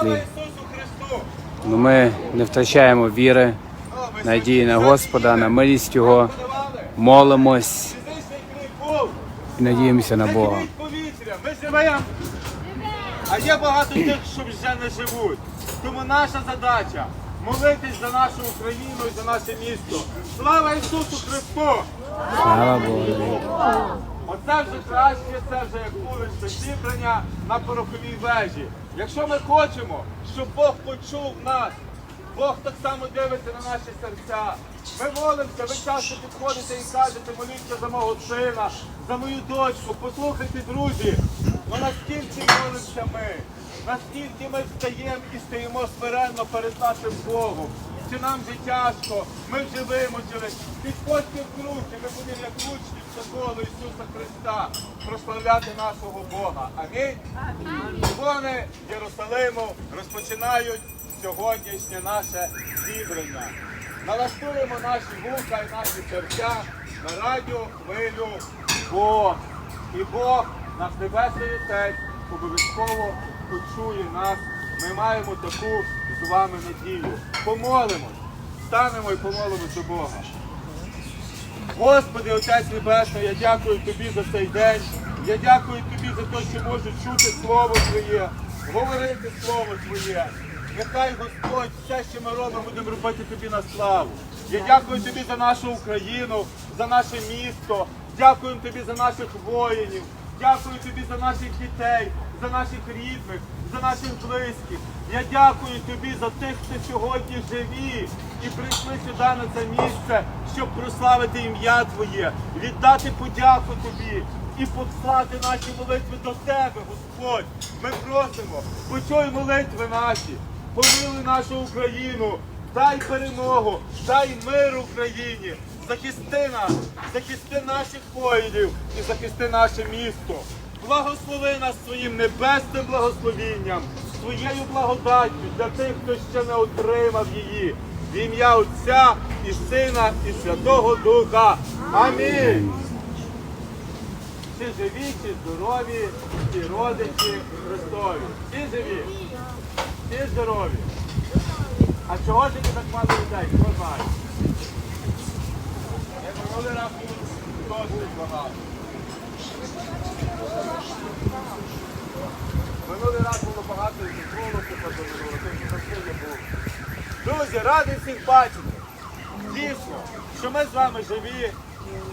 числі. Слава Ну, ми не втрачаємо віри, надії на Господа, на милість Його, молимось і надіємося на Бога. ми живемо. А є багато тих, що вже не живуть. Тому наша задача молитись за нашу Україну і за наше місто. Слава Ісусу Христу! Слава Богу. Оце вже краще, це вже як вуличне зібрання на пороховій вежі. Якщо ми хочемо, щоб Бог почув нас, Бог так само дивиться на наші серця. Ми молимося, ви часто підходите і кажете, моліться за мого сина, за мою дочку. Послухайте, друзі, ну наскільки молимося ми, наскільки ми встаємо і стоїмо смиренно перед нашим Богом. Чи нам же тяжко, ми вже вимучились. Підходьте в руки, ми будемо як учні школу Ісуса Христа прославляти нашого Бога. Амінь. Вони Єрусалиму розпочинають сьогоднішнє наше зібрання. Налаштуємо наші вуха і наші серця на радіо хвилю Бог. І Бог, наш небесний Отець, обов'язково почує нас. Ми маємо таку з вами надію. Помолимось, станемо і помолимось до Бога. Господи, Отець Небесний, я дякую Тобі за цей день. Я дякую Тобі за те, що можу чути Слово Твоє, говорити Слово Твоє. Нехай Господь все, що ми робимо, будемо робити Тобі на славу. Я дякую Тобі за нашу Україну, за наше місто. Дякую Тобі за наших воїнів. Дякую Тобі за наших дітей, за наших рідних, за наших близьких. Я дякую Тобі за тих, хто сьогодні живі і прийшли сюди на це місце, щоб прославити ім'я Твоє, віддати подяку Тобі і послати наші молитви до Тебе, Господь. Ми просимо, почуй молитви наші, помилуй нашу Україну, дай перемогу, дай мир Україні. Захисти нас, захисти наших воїнів і захисти наше місто. Благослови нас своїм небесним благословінням, своєю благодаттю для тих, хто ще не отримав її. В ім'я Отця і Сина, і Святого Духа. Амінь. Всі живі, всі здорові, всі родичі Христові. Всі живі, всі здорові. А чого ж так мало людей? Хто знає? Минулий було досить багато. Минулий раз було багато і футболу, позаминуло, тим красиві був. Друзі, радий всіх бачити. Дійсно, що ми з вами живі,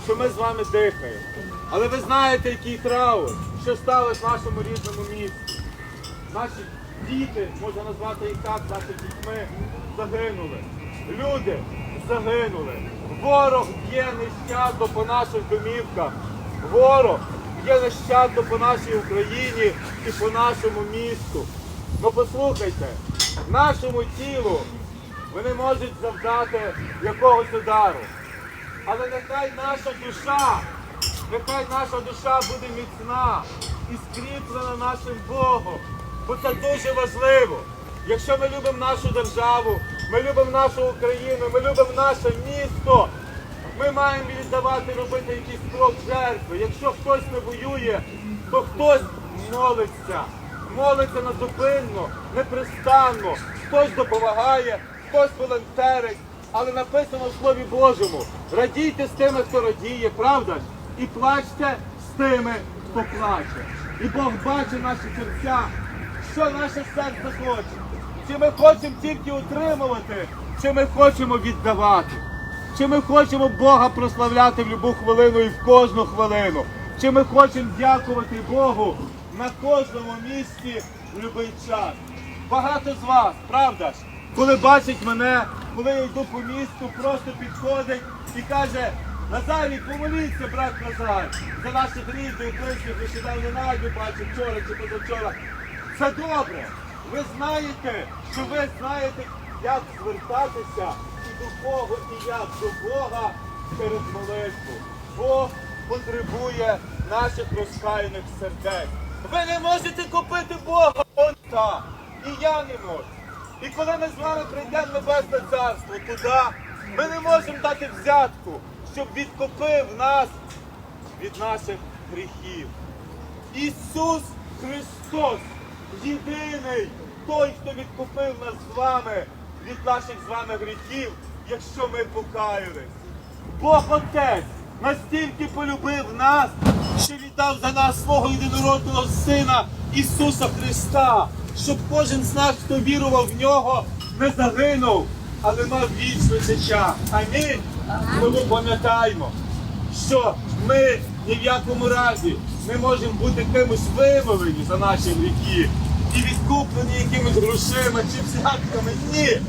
що ми з вами дихаємо. Але ви знаєте, який траур, що сталося в нашому рідному місті. Наші діти, можна назвати їх так, наші дітьми, загинули. Люди загинули. Ворог б'є нещадно по наших домівках. Ворог б'є нещадно по нашій Україні і по нашому місту. Ну послухайте, нашому тілу вони можуть завдати якогось удару. Але нехай наша душа, нехай наша душа буде міцна і скріплена нашим Богом. Бо це дуже важливо. Якщо ми любимо нашу державу, ми любимо нашу Україну, ми любимо наше місто, ми маємо віддавати, робити якийсь крок жертви. Якщо хтось не воює, то хтось молиться. Молиться назупинно, непрестанно. Хтось допомагає, хтось волонтерить. Але написано в Слові Божому: радійте з тими, хто радіє, правда ж? І плачте з тими, хто плаче. І Бог бачить наші серця, що наше серце хоче. Чи ми хочемо тільки утримувати, чи ми хочемо віддавати. Чи ми хочемо Бога прославляти в будь-яку хвилину і в кожну хвилину? Чи ми хочемо дякувати Богу на кожному місці в будь-який час? Багато з вас, правда ж, коли бачить мене, коли я йду по місту, просто підходить і каже, Назарій, помоліться, брат Назар, за наших рідних, близьких, нещодавно Надю бачив вчора чи позавчора. Це добре. Ви знаєте, що ви знаєте, як звертатися і до Бога, і як до Бога через молитву. Бог потребує наших розкаяних сердець. Ви не можете купити Бога, так. І я не можу. І коли ми з вами прийдемо Небесне Царство туди, ми не можемо дати взятку, щоб відкупив нас від наших гріхів. Ісус Христос єдиний той, хто відкупив нас з вами від наших з вами гріхів, якщо ми покаялись. Бог Отець настільки полюбив нас, що віддав за нас свого єдинородного Сина Ісуса Христа, щоб кожен з нас, хто вірував в нього, не загинув, але мав вічне життя. Амінь. Тому пам'ятаємо, що ми ні в якому разі не можемо бути кимось вимовлені за наші гріхи і відкуплені якимись грошима чи взятками. Ні.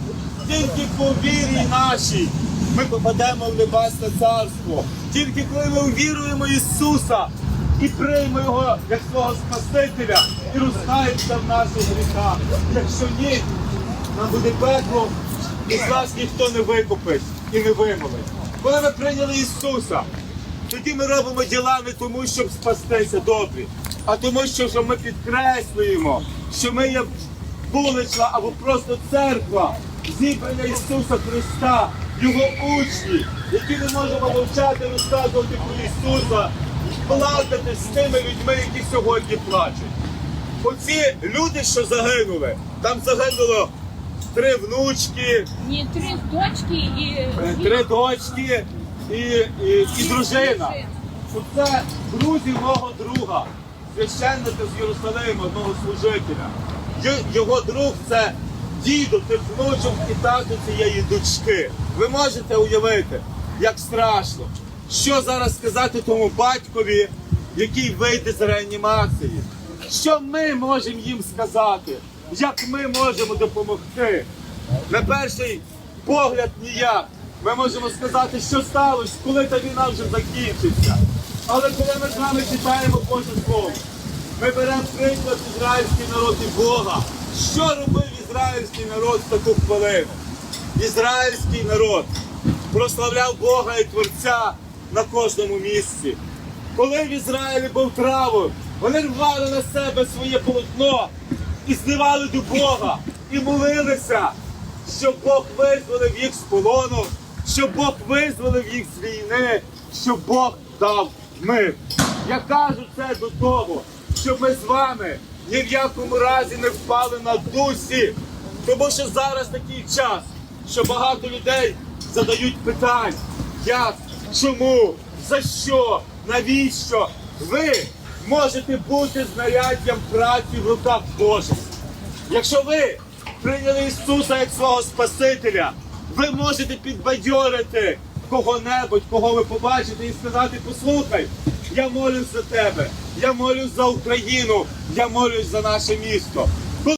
Тільки по вірі нашій ми попадемо в небесне царство. Тільки коли ми увіруємо Ісуса і приймемо Його як свого Спасителя і розкаємося в наших гріхах. Якщо ні, нам буде пекло, і з нас ніхто не викупить і не вимовить. Коли ми прийняли Ісуса, тоді ми робимо діла не тому, щоб спастися добрі, а тому, що ми підкреслюємо, що ми є вулична або просто церква, зібрання Ісуса Христа, Його учні, які не можемо мовчати, розказувати про Ісуса, і плакати з тими людьми, які сьогодні плачуть. Оці люди, що загинули, там загинуло три внучки, Ні, три дочки і Е, три дочки і, і, і дружина. Це друзі мого друга, священника з Єрусалиму, одного служителя. Його друг це діду тих внучок і тату цієї дочки. Ви можете уявити, як страшно. Що зараз сказати тому батькові, який вийде з реанімації? Що ми можемо їм сказати? Як ми можемо допомогти? На перший погляд ніяк. Ми можемо сказати, що сталося, коли та війна вже закінчиться. Але коли ми з вами читаємо Боже Слово, ми беремо приклад ізраїльський народ і Бога. Що робив ізраїльський народ в таку хвилину? Ізраїльський народ прославляв Бога і Творця на кожному місці. Коли в Ізраїлі був травою, вони рвали на себе своє полотно і зливали до Бога, і молилися, щоб Бог визволив їх з полону, щоб Бог визволив їх з війни, щоб Бог дав мир. Я кажу це до того, щоб ми з вами ні в якому разі не впали на дусі, тому що зараз такий час, що багато людей задають питань, як, чому, за що, навіщо ви можете бути знаряддям праці в руках Божих. Якщо ви прийняли Ісуса як свого Спасителя, ви можете підбадьорити кого-небудь, кого ви побачите, і сказати, послухай, я молюсь за тебе, я молюсь за Україну, я молюсь за наше місто.